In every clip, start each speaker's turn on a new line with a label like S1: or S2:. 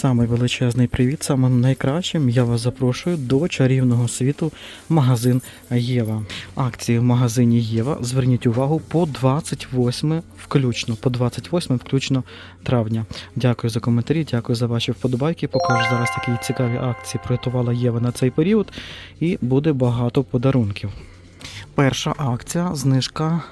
S1: Самий величезний привіт, самим найкращим. Я вас запрошую до чарівного світу магазин Єва. Акції в магазині Єва. Зверніть увагу по 28 включно, по 28 включно травня. Дякую за коментарі, дякую за ваші вподобайки. Покажу зараз такі цікаві акції приготувала Єва на цей період, і буде багато подарунків. Перша акція знижка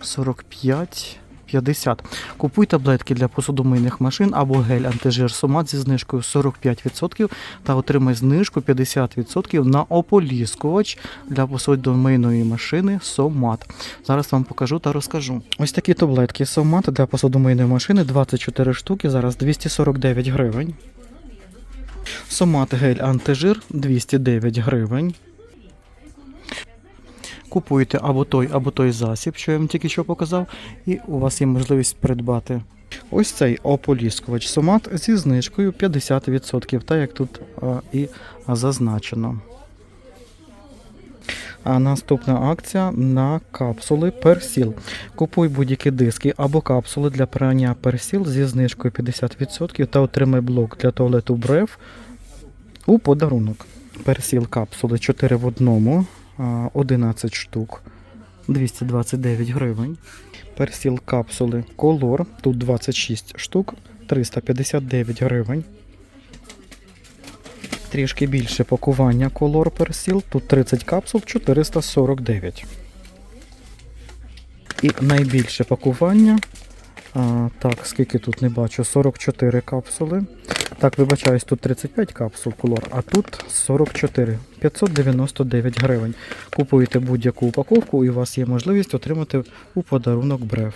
S1: 45. 50. Купуй таблетки для посудомийних машин або гель антижир сомат зі знижкою 45% та отримай знижку 50% на ополіскувач для посудомийної машини сомат. Зараз вам покажу та розкажу. Ось такі таблетки сомат для посудомийної машини 24 штуки, зараз 249 гривень. Сомат гель антижир 209 гривень. Купуєте або той, або той засіб, що я вам тільки що показав, і у вас є можливість придбати ось цей ополіскувач сомат зі знижкою 50%, так як тут а, і зазначено. А наступна акція на капсули персіл. Купуй будь-які диски або капсули для прання персіл зі знижкою 50% та отримай блок для туалету Брев у подарунок. Персіл капсули 4 в одному. А, 11 штук 229 гривень. Персіл капсули Color, тут 26 штук 359 гривень. Трішки більше пакування Color персіл, тут 30 капсул 449. І найбільше пакування. А, так, скільки тут не бачу, 44 капсули. Так, вибачаюсь, тут 35 капсул Color, а тут 44, 599 гривень. Купуєте будь-яку упаковку і у вас є можливість отримати у подарунок брев.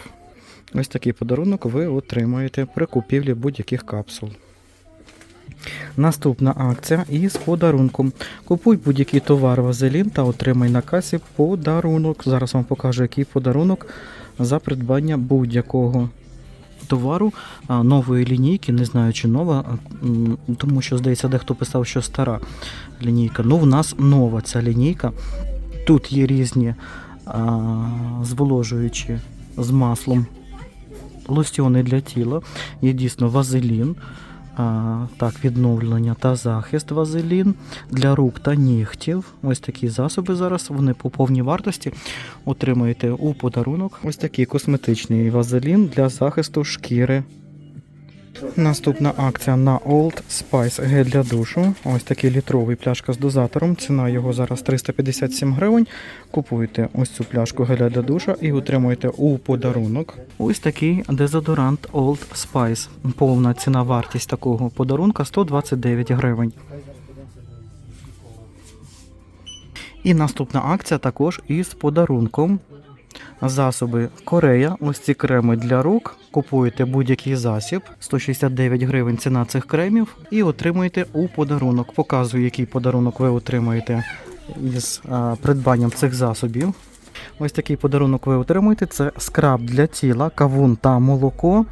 S1: Ось такий подарунок ви отримаєте при купівлі будь-яких капсул. Наступна акція із подарунком. Купуй будь-який товар вазелін та отримай на касі подарунок. Зараз вам покажу, який подарунок за придбання будь-якого товару нової лінійки. Не знаю, чи нова, тому що, здається, дехто писав, що стара лінійка. Ну, в нас нова ця лінійка. Тут є різні а, зволожуючі з маслом лосьони для тіла. Є дійсно вазелін. А, так, відновлення та захист вазелін для рук та нігтів. Ось такі засоби зараз. Вони по повній вартості отримаєте у подарунок. Ось такий косметичний вазелін для захисту шкіри. Наступна акція на Old Spice гель для душу. Ось такий літровий пляшка з дозатором. Ціна його зараз 357 гривень. Купуєте ось цю пляшку геля для душа і отримуєте у подарунок. Ось такий дезодорант Old Spice. Повна ціна вартість такого подарунка 129 гривень. І наступна акція також із подарунком. Засоби Корея. Ось ці креми для рук. Купуєте будь-який засіб, 169 гривень ціна цих кремів, і отримуєте у подарунок. Показую, який подарунок ви отримаєте із придбанням цих засобів. Ось такий подарунок ви отримуєте. Це скраб для тіла, кавун та молоко.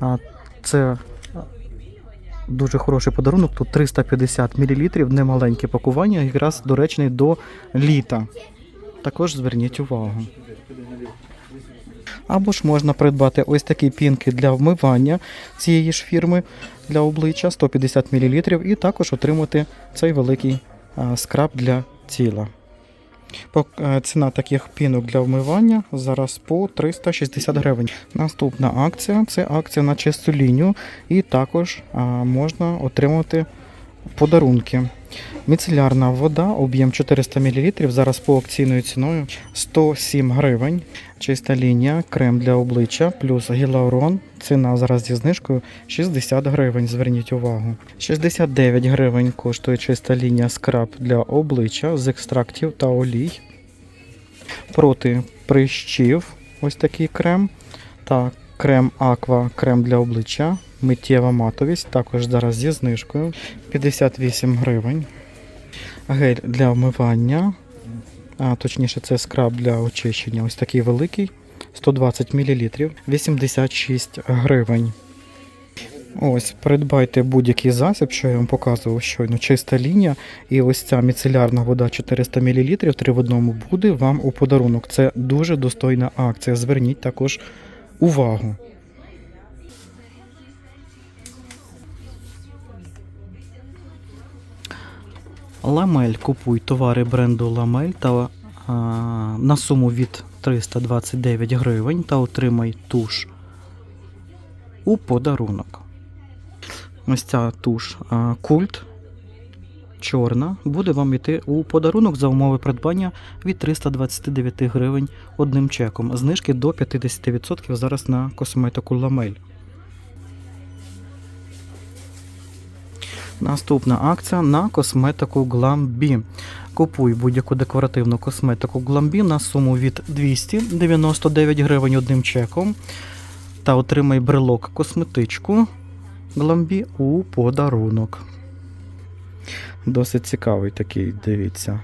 S1: А, Це дуже хороший подарунок. Тут 350 мл, немаленьке пакування, якраз доречний до літа. Також зверніть увагу. Або ж можна придбати ось такі пінки для вмивання цієї ж фірми для обличчя 150 мл, і також отримати цей великий скраб для тіла. Е, Ціна таких пінок для вмивання зараз по 360 гривень. Наступна акція це акція на чисту лінію, і також можна отримати подарунки. Міцелярна вода, об'єм 400 мл, зараз по акційною ціною 107 гривень. Чиста лінія, крем для обличчя плюс гілаурон. Ціна зараз зі знижкою 60 гривень. Зверніть увагу. 69 гривень коштує чиста лінія скраб для обличчя з екстрактів та олій. Проти прищів ось такий крем. Та крем Аква, крем для обличчя. Миттєва матовість, також зараз зі знижкою 58 гривень. Гель для вмивання, а точніше, це скраб для очищення. Ось такий великий, 120 мл, 86 гривень. Ось, придбайте будь-який засіб, що я вам показував щойно, чиста лінія. І ось ця міцелярна вода 400 мл, 3 в одному буде вам у подарунок. Це дуже достойна акція. Зверніть також увагу. Ламель. Купуй товари бренду Ламель та а, на суму від 329 гривень та отримай туш у подарунок. Ось ця туш а, культ чорна буде вам йти у подарунок за умови придбання від 329 гривень одним чеком. Знижки до 50% зараз на косметику Ламель. Наступна акція на косметику Glambi. Купуй будь-яку декоративну косметику Glambi на суму від 299 гривень одним чеком та отримай брелок косметичку Glambi у подарунок. Досить цікавий такий, дивіться.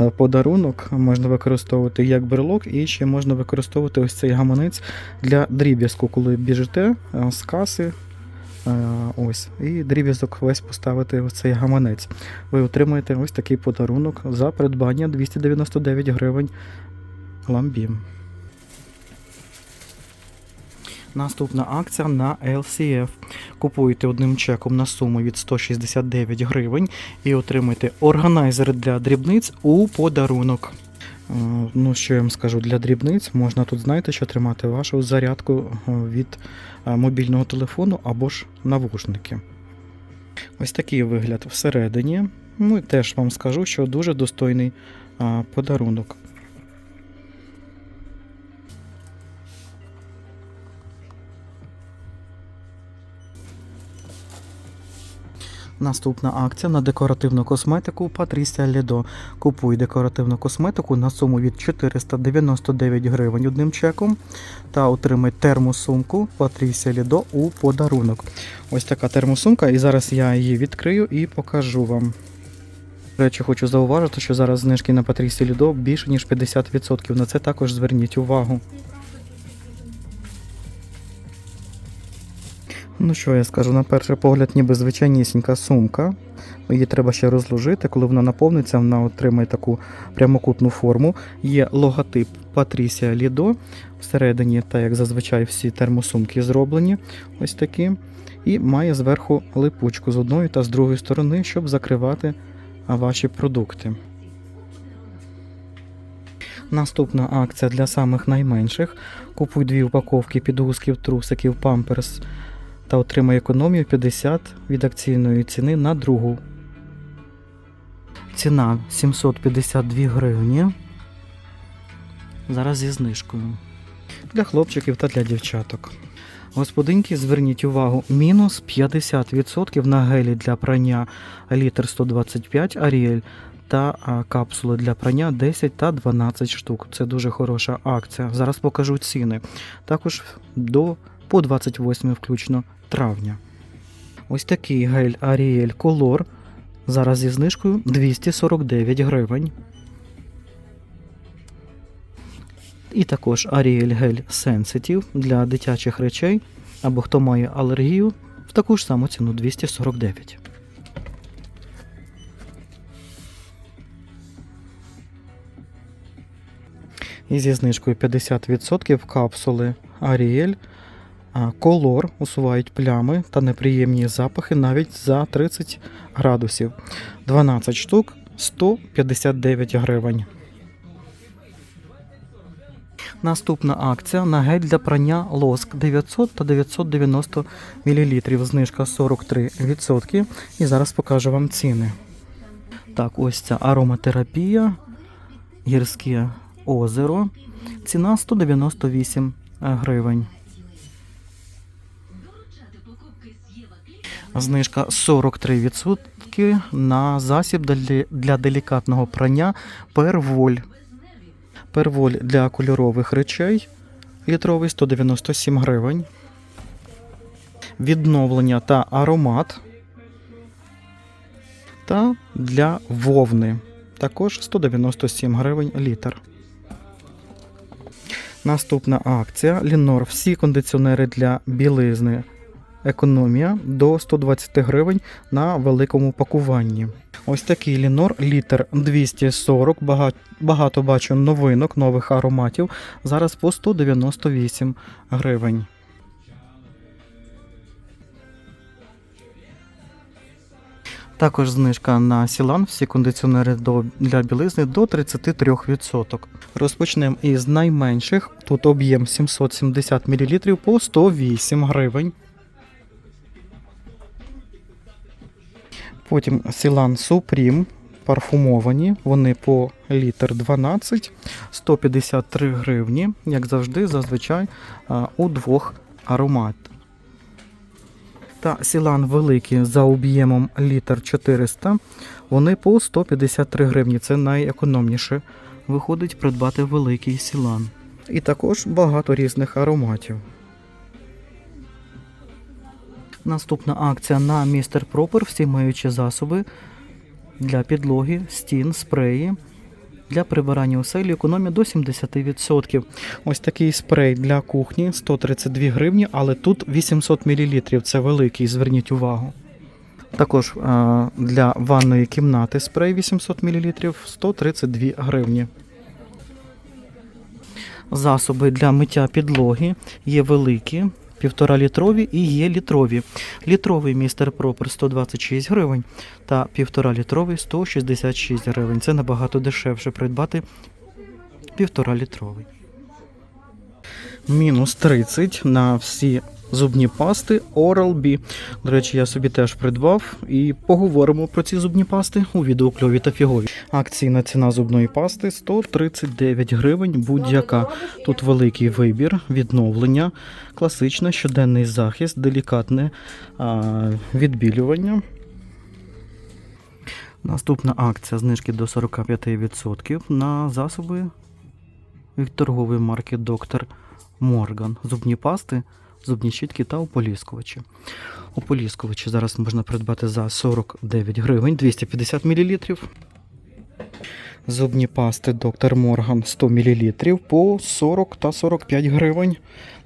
S1: Е, Подарунок можна використовувати як брелок, і ще можна використовувати ось цей гаманець для дріб'язку, коли біжите е, з каси. Е, Ось, і дріб'язок весь поставити в цей гаманець. Ви отримаєте ось такий подарунок за придбання 299 гривень ламбім. Наступна акція на LCF. Купуєте одним чеком на суму від 169 гривень і отримуєте органайзер для дрібниць у подарунок. Е, Ну, що я вам скажу, для дрібниць можна тут, знаєте, що тримати вашу зарядку е, від е, мобільного телефону або ж навушники. Ось такий вигляд всередині. Ну і теж вам скажу, що дуже достойний подарунок. Наступна акція на декоративну косметику Patricia Lido. Купуй декоративну косметику на суму від 499 гривень одним чеком та отримай термосумку Patricia Lido у подарунок. Ось така термосумка, і зараз я її відкрию і покажу вам. До речі, хочу зауважити, що зараз знижки на Patricia Lido більше ніж 50%. На це також зверніть увагу. Ну що я скажу, на перший погляд, ніби звичайнісінька сумка. Її треба ще розложити. Коли вона наповниться, вона отримає таку прямокутну форму. Є логотип Patricia Lido. Всередині, так як зазвичай всі термосумки зроблені. Ось такі. І має зверху липучку з одної та з другої сторони, щоб закривати ваші продукти. Наступна акція для самих найменших. Купуй дві упаковки підгузків, трусиків, памперс та отримай економію 50 від акційної ціни на другу. Ціна 752 гривні. Зараз зі знижкою. Для хлопчиків та для дівчаток. Господинки, зверніть увагу, мінус 50% на гелі для прання літр 125 Ariel та капсули для прання 10 та 12 штук. Це дуже хороша акція. Зараз покажу ціни. Також до по 28 включно травня. Ось такий гель Ariel Color. Зараз зі знижкою 249 гривень. І також Ariel гель Sensitive для дитячих речей або хто має алергію в таку ж саму ціну 249. І зі знижкою 50% капсули Ariel Color усувають плями та неприємні запахи навіть за 30 градусів. 12 штук 159 гривень. Наступна акція на гель для прання лоск 900 та 990 мл. Знижка 43%. І зараз покажу вам ціни. Так, ось ця ароматерапія, гірське озеро. Ціна 198 гривень. Знижка 43% на засіб для- делікатного прання перволь. Перволь для кольорових речей літровий 197 гривень. Відновлення та аромат. Та для вовни також 197 гривень літр. Наступна акція Лінор. Всі кондиціонери для білизни. Економія до 120 гривень на великому пакуванні. Ось такий лінор, літр 240. Багато, багато бачу новинок, нових ароматів. Зараз по 198 гривень. Також знижка на Сілан, всі кондиціонери до, для білизни до 33%. Розпочнемо із найменших. Тут об'єм 770 мл по 108 гривень. Потім Сілан Supreme парфумовані. Вони по літр 12, 153 гривні, як завжди, зазвичай у двох аромат. Та Сілан великі за об'ємом літр 400, вони по 153 гривні. Це найекономніше. Виходить придбати великий Сілан. І також багато різних ароматів. Наступна акція на Містер Пропер. Всі маючі засоби для підлоги, стін, спреї. Для прибирання оселі економія до 70%. Ось такий спрей для кухні 132 гривні, але тут 800 мл. Це великий, зверніть увагу. Також для ванної кімнати спрей 800 мл 132 гривні. Засоби для миття підлоги є великі, півтора літрові і є літрові. Літровий містер Пропер 126 гривень та півтора літровий 166 гривень. Це набагато дешевше придбати півтора літровий. Мінус 30 на всі зубні пасти Oral-B. До речі, я собі теж придбав і поговоримо про ці зубні пасти у відео кльові та фігові. Акційна ціна зубної пасти 139 гривень будь-яка. Тут великий вибір, відновлення, класичне, щоденний захист, делікатне а, відбілювання. Наступна акція знижки до 45% на засоби від торгової марки Доктор Морган. Зубні пасти, зубні щітки та ополіскувачі. Ополіскувачі зараз можна придбати за 49 гривень 250 мл. Зубні пасти Доктор Морган 100 мл по 40 та 45 гривень.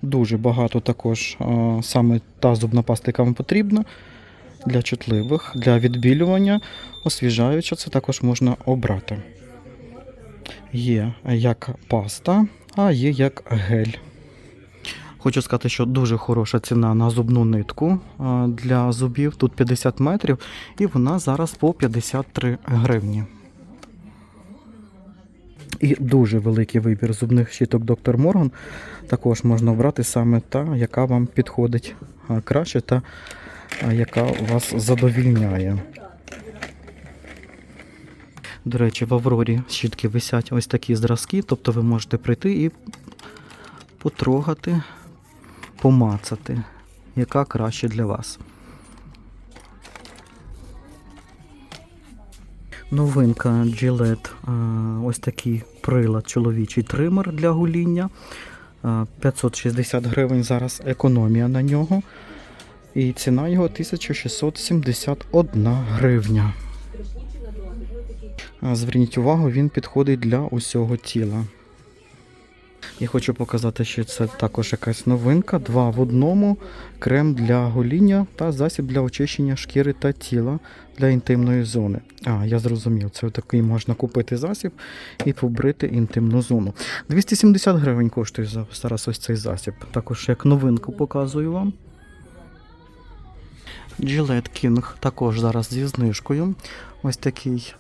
S1: Дуже багато також саме та зубна паста, яка вам потрібна. Для чутливих, для відбілювання, освіжаюча, це також можна обрати. Є як паста, а є як гель. Хочу сказати, що дуже хороша ціна на зубну нитку для зубів. Тут 50 метрів, і вона зараз по 53 гривні. І дуже великий вибір зубних щіток Доктор Морган. Також можна обрати саме та, яка вам підходить краще та яка вас задовільняє. До речі, в Аврорі щітки висять ось такі зразки, тобто ви можете прийти і потрогати, помацати, яка краще для вас. Новинка Gillette, ось такий прилад, чоловічий тример для гуління. 560 гривень зараз економія на нього. І ціна його 1671 гривня. Зверніть увагу, він підходить для усього тіла. Я хочу показати, що це також якась новинка. Два в одному: крем для гоління та засіб для очищення шкіри та тіла для інтимної зони. А, я зрозумів, це такий можна купити засіб і побрити інтимну зону. 270 гривень коштує зараз ось цей засіб. Також як новинку показую вам. Gillette King також зараз зі знижкою. Ось такий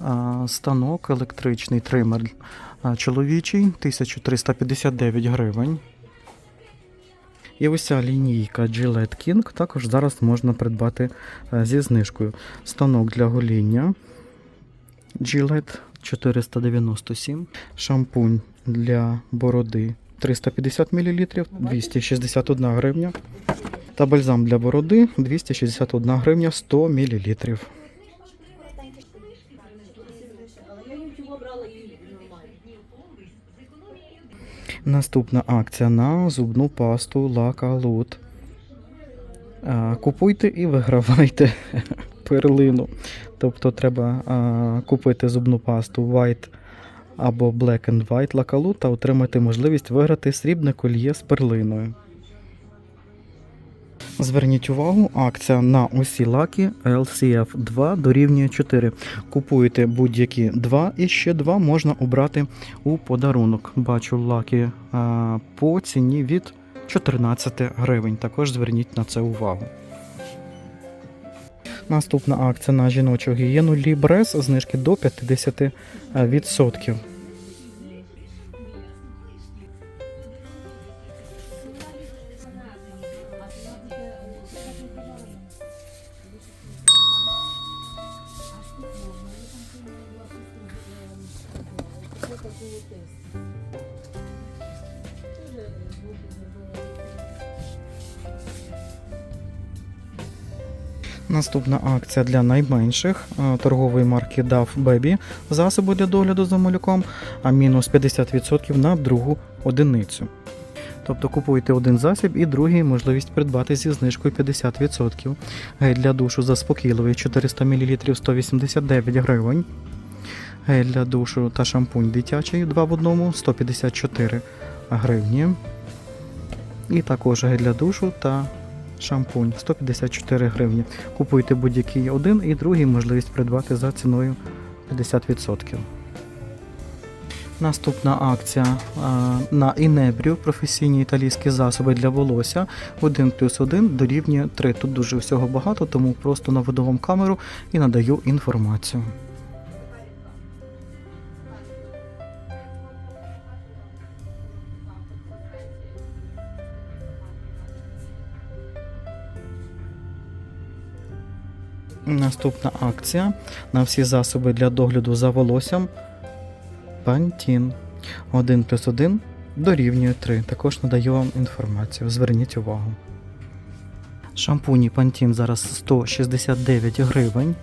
S1: станок, електричний тример чоловічий, 1359 гривень. І ось ця лінійка Gillette King також зараз можна придбати а, зі знижкою. Станок для гоління Gillette 497, шампунь для бороди 350 мл, 261 гривня. Та бальзам для бороди 261 гривня 100 мл. Наступна акція на зубну пасту Лакалут. Купуйте і вигравайте перлину. Тобто треба а, купити зубну пасту White або Black and White Лакалут та отримати можливість виграти срібне кольє з перлиною. Зверніть увагу, акція на усі лаки LCF 2 дорівнює 4. Купуєте будь-які 2 і ще 2 можна обрати у подарунок. Бачу лаки а, по ціні від 14 гривень. Також зверніть на це увагу. Наступна акція на жіночу гігієну Лібрес знижки до 50%. Наступна акція для найменших е, торгової марки DAF Baby засоби для догляду за малюком, а мінус 50% на другу одиницю. Тобто купуєте один засіб і другий можливість придбати зі знижкою 50%. Гель для душу заспокійливий 400 мл 189 гривень. Гель для душу та шампунь дитячий 2 в одному 154 гривні. І також гель для душу та шампунь 154 гривні. Купуйте будь-який один і другий можливість придбати за ціною 50%. Наступна акція на Інебрію професійні італійські засоби для волосся 1 плюс 1 дорівнює 3. Тут дуже всього багато, тому просто наведу вам камеру і надаю інформацію. Наступна акція на всі засоби для догляду за волоссям Pantene 1 плюс 1 дорівнює 3. Також надаю вам інформацію. Зверніть увагу. Шампуні Pantene зараз 169 гривень.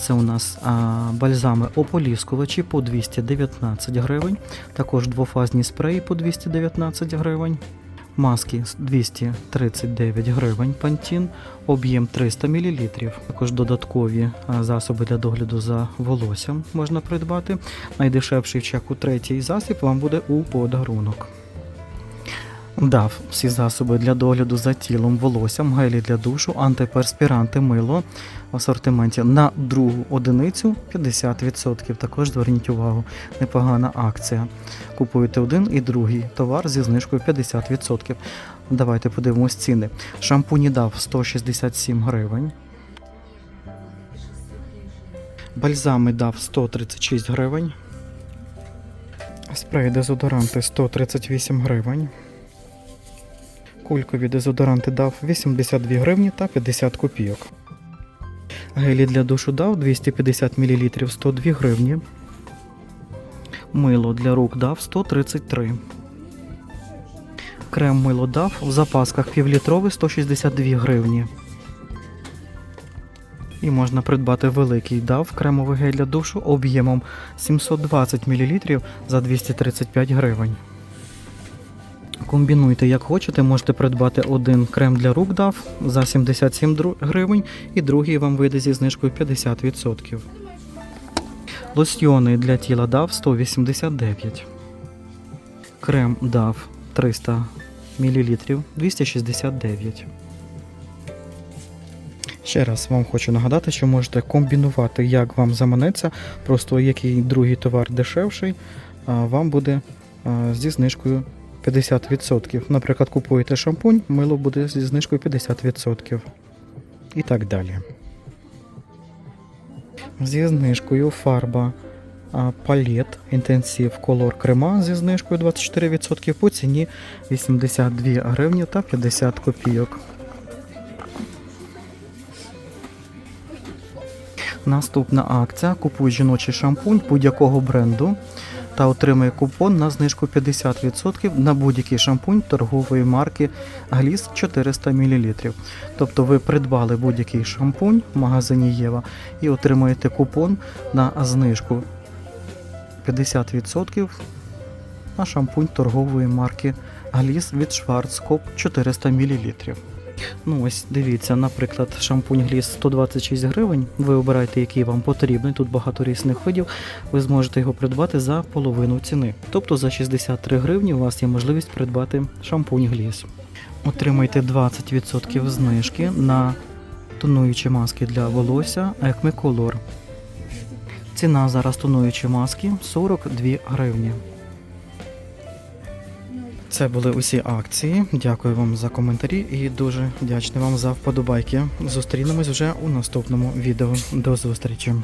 S1: Це у нас а, бальзами ополіскувачі по 219 гривень. Також двофазні спреї по 219 гривень. Маски з 239 гривень пантін, об'єм 300 мл. Також додаткові засоби для догляду за волоссям можна придбати. Найдешевший в чеку третій засіб вам буде у подарунок. Дав всі засоби для догляду за тілом, волоссям, гелі для душу, антиперспіранти, мило в асортименті на другу одиницю 50%. Також зверніть увагу, непогана акція. Купуєте один і другий товар зі знижкою 50%. Давайте подивимось ціни. Шампуні дав 167 гривень. Бальзами дав 136 гривень. Спрей дезодоранти 138 гривень. Кулькові дезодоранти дав 82 гривні та 50 копійок. Гелі для душу дав 250 мл 102 гривні. Мило для рук дав 133. Крем мило дав в запасках півлітровий 162 гривні. І можна придбати великий дав кремовий гель для душу об'ємом 720 мл за 235 гривень. Комбінуйте як хочете, можете придбати один крем для рук дав за 77 гривень і другий вам вийде зі знижкою 50%. Лосьйони для тіла дав 189. Крем дав 300 мл 269. Ще раз вам хочу нагадати, що можете комбінувати, як вам заманеться, просто який другий товар дешевший, вам буде зі знижкою 50%. Наприклад, купуєте шампунь, мило буде зі знижкою 50%. І так далі. Зі знижкою фарба палет інтенсив колор крема зі знижкою 24% по ціні 82 гривні та 50 копійок. Наступна акція. Купуй жіночий шампунь будь-якого бренду та отримує купон на знижку 50% на будь-який шампунь торгової марки Гліс 400 мл. Тобто ви придбали будь-який шампунь в магазині Єва і отримуєте купон на знижку 50% на шампунь торгової марки Гліс від Schwarzkopf 400 мл. Ну ось дивіться, наприклад, шампунь Гліс 126 гривень. Ви обираєте, який вам потрібний. Тут багато різних видів. Ви зможете його придбати за половину ціни. Тобто за 63 гривні у вас є можливість придбати шампунь Гліс. Отримайте 20% знижки на тонуючі маски для волосся Acme Color. Ціна зараз тонуючі маски 42 гривні. Це були усі акції. Дякую вам за коментарі і дуже вдячний вам за вподобайки. Зустрінемось вже у наступному відео. До зустрічі!